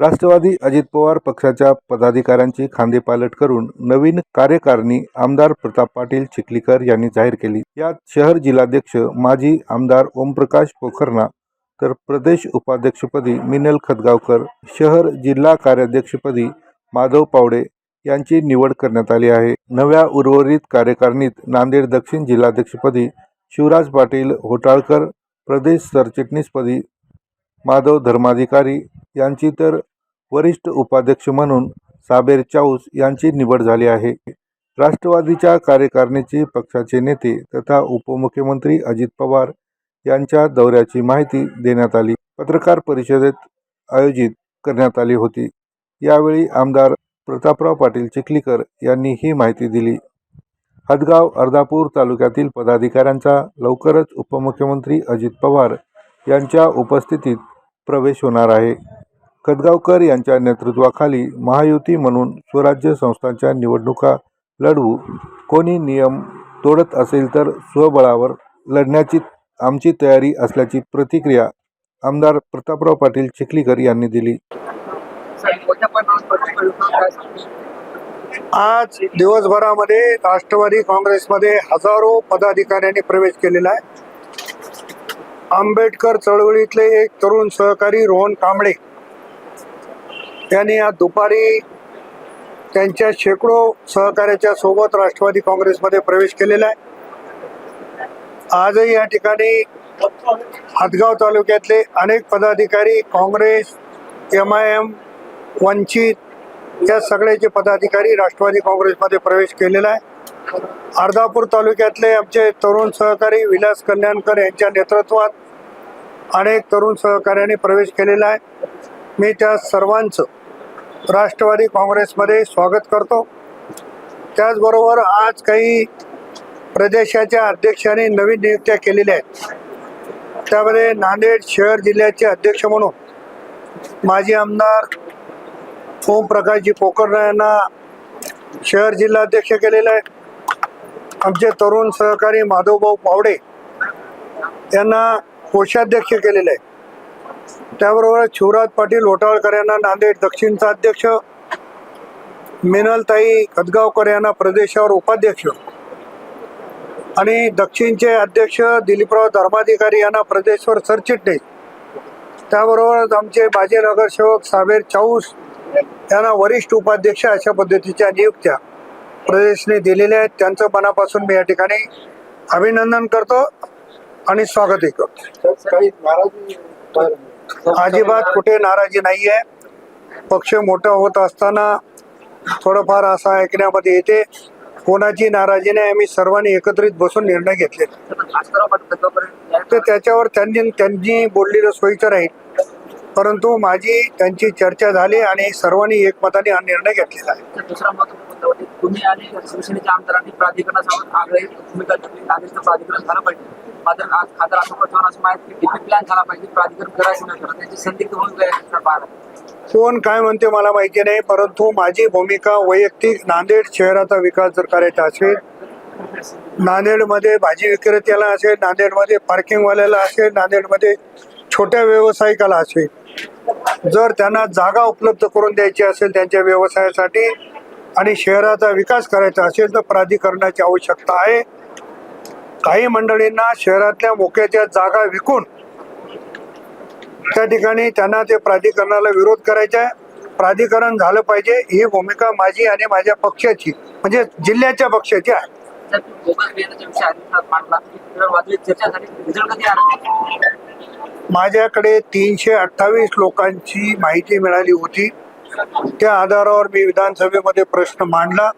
राष्ट्रवादी अजित पवार पक्षाच्या पदाधिकाऱ्यांची खांदेपालट करून नवीन कार्यकारिणी आमदार प्रताप पाटील चिखलीकर यांनी जाहीर केली. यात शहर जिल्हाध्यक्ष माजी आमदार ओमप्रकाश पोखरणा तर प्रदेश उपाध्यक्षपदी मिनल खतगावकर शहर जिल्हा कार्याध्यक्षपदी माधव पावडे यांची निवड करण्यात आली आहे. नव्या उर्वरित कार्यकारिणीत नांदेड दक्षिण जिल्हाध्यक्षपदी शिवराज पाटील होटाळकर प्रदेश सरचिटणीसपदी माधव धर्माधिकारी यांची तर वरिष्ठ उपाध्यक्ष म्हणून साबेर चाऊस यांची निवड झाली आहे. राष्ट्रवादीच्या कार्यकारिणीची पक्षाचे नेते तथा उपमुख्यमंत्री अजित पवार यांच्या दौऱ्याची माहिती देण्यात आली. पत्रकार परिषदेत आयोजित करण्यात आली होती. यावेळी आमदार प्रतापराव पाटील चिखलीकर यांनी ही माहिती दिली. हदगाव अर्धापूर तालुक्यातील पदाधिकाऱ्यांचा लवकरच उपमुख्यमंत्री अजित पवार यांच्या उपस्थितीत प्रवेश होणार आहे. खदगावकर यांच्या नेतृत्वाखाली महायुती म्हणून स्वराज्य संस्थांच्या निवडणुका लढवू कोणी नियम तोडत असेल तर स्वबळावर लढण्याची आमची तयारी असल्याची प्रतिक्रिया आमदार प्रतापराव पाटील चिखलीकर यांनी दिली. आज दिवसभरामध्ये राष्ट्रवादी काँग्रेसमध्ये हजारो पदाधिकाऱ्यांनी प्रवेश केलेला आहे. आंबेडकर चळवळीतले एक तरुण सहकारी रोहन कांबळे त्यांनी आज दुपारी त्यांच्या शेकडो सहकार्याच्या सोबत राष्ट्रवादी काँग्रेसमध्ये प्रवेश केलेला आहे. आजही या ठिकाणी हदगाव तालुक्यातले अनेक पदाधिकारी Congress M I M Vanchit या सगळ्याचे पदाधिकारी राष्ट्रवादी काँग्रेसमध्ये प्रवेश केलेला आहे. अर्धापूर तालुक्यातले आमचे तरुण सहकारी विलास कल्याणकर यांच्या नेतृत्वात अनेक तरुण सहकार्याने प्रवेश केलेला आहे. मी त्या सर्वांचं राष्ट्रवादी काँग्रेसमध्ये स्वागत करतो. त्याचबरोबर आज काही प्रदेशाच्या अध्यक्षांनी नवीन नियुक्त्या केलेल्या आहेत. त्यामध्ये नांदेड शहर जिल्ह्याचे अध्यक्ष म्हणून माजी आमदार ओमप्रकाशजी पोकर्णा यांना शहर जिल्हाध्यक्ष केलेलं आहे आमचे तरुण सहकारी माधवभाऊ पावडे यांना कोषाध्यक्ष केलेलं आहे त्याबरोबर शिवराज पाटील होटाळकर यांना नांदेड दक्षिणचा अध्यक्ष मिनलताई खदगावकर यांना प्रदेशावर उपाध्यक्ष आणि दक्षिणचे अध्यक्ष दिलीपराव धर्माधिकारी यांना प्रदेशवर सरचिटणीस. त्याबरोबरच आमचे माजी नगरसेवक साबेर चाऊस यांना वरिष्ठ उपाध्यक्ष अशा पद्धतीच्या नियुक्त्या प्रदेशने दिलेल्या आहेत. त्यांचं मनापासून मी या ठिकाणी अभिनंदन करतो आणि स्वागतही करतो. अजिबात कुठे नाराजी नाही आहे. पक्ष मोठा होत असताना थोडंफार असं ऐकण्यामध्ये येते. कोणाची नाराजी नाही आम्ही सर्वांनी एकत्रित बसून निर्णय घेतले. तर त्याच्यावर त्यांनी त्यांनी बोललेलं सोयीचं राहील. परंतु माझी त्यांची चर्चा झाली आणि सर्वांनी एकमताने हा निर्णय घेतलेला आहे. दुसरा महत्त्वाचा मुद्दा होते तुम्ही आणि शिवसेनेच्या आमदारांनी प्राधिकरणासमोर आग्रही भूमिका घेतली. नागरिकचं प्राधिकरण झालं पाहिजे. मात्र आज खासदार अशोक चव्हाण असं माहिती की डीपी प्लॅन झाला पाहिजे प्राधिकरण करायचं नाही करत. त्याची संदिग्ध भूमिका या ठिकाणी पाहायला कोण काय म्हणते मला माहिती नाही परंतु माझी भूमिका वैयक्तिक. नांदेड शहराचा विकास जर करायचा असेल नांदेडमध्ये भाजी विक्रेत्याला असेल नांदेडमध्ये पार्किंगवाल्याला असेल नांदेडमध्ये छोट्या व्यावसायिकाला असेल जर त्यांना जागा उपलब्ध करून द्यायची असेल त्यांच्या व्यवसायासाठी आणि शहराचा विकास करायचा असेल तर प्राधिकरणाची आवश्यकता आहे. काही मंडळींना शहरातल्या मोक्याच्या जागा विकून त्या ठिकाणी त्यांना ते प्राधिकरणाला विरोध करायचा आहे. प्राधिकरण झालं पाहिजे ही भूमिका माझी आणि माझ्या पक्षाची म्हणजे जिल्ह्याच्या पक्षाची आहे. माझ्याकडे तीनशे अठ्ठावीस लोकांची माहिती मिळाली होती. त्या आधारावर मी विधानसभेमध्ये प्रश्न मांडला.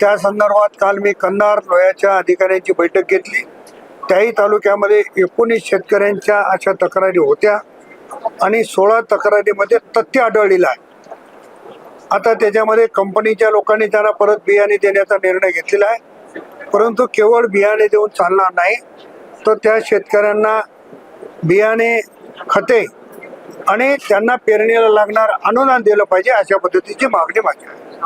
त्या संदर्भात काल मी कन्नार लोह्याच्या अधिकाऱ्यांची बैठक घेतली. त्याही तालुक्यामध्ये एकोणीस शेतकऱ्यांच्या अशा तक्रारी होत्या आणि सोळा तक्रारीमध्ये तथ्य आढळलेलं आहे. आता त्याच्यामध्ये कंपनीच्या लोकांनी त्यांना परत बियाणे देण्याचा निर्णय घेतलेला आहे. परंतु केवळ बियाणे देऊन चालणार नाही तर त्या शेतकऱ्यांना बियाणे खते आणि त्यांना पेरणीला लागणार अनुदान दिलं पाहिजे अशा पद्धतीची मागणी माझी आहे.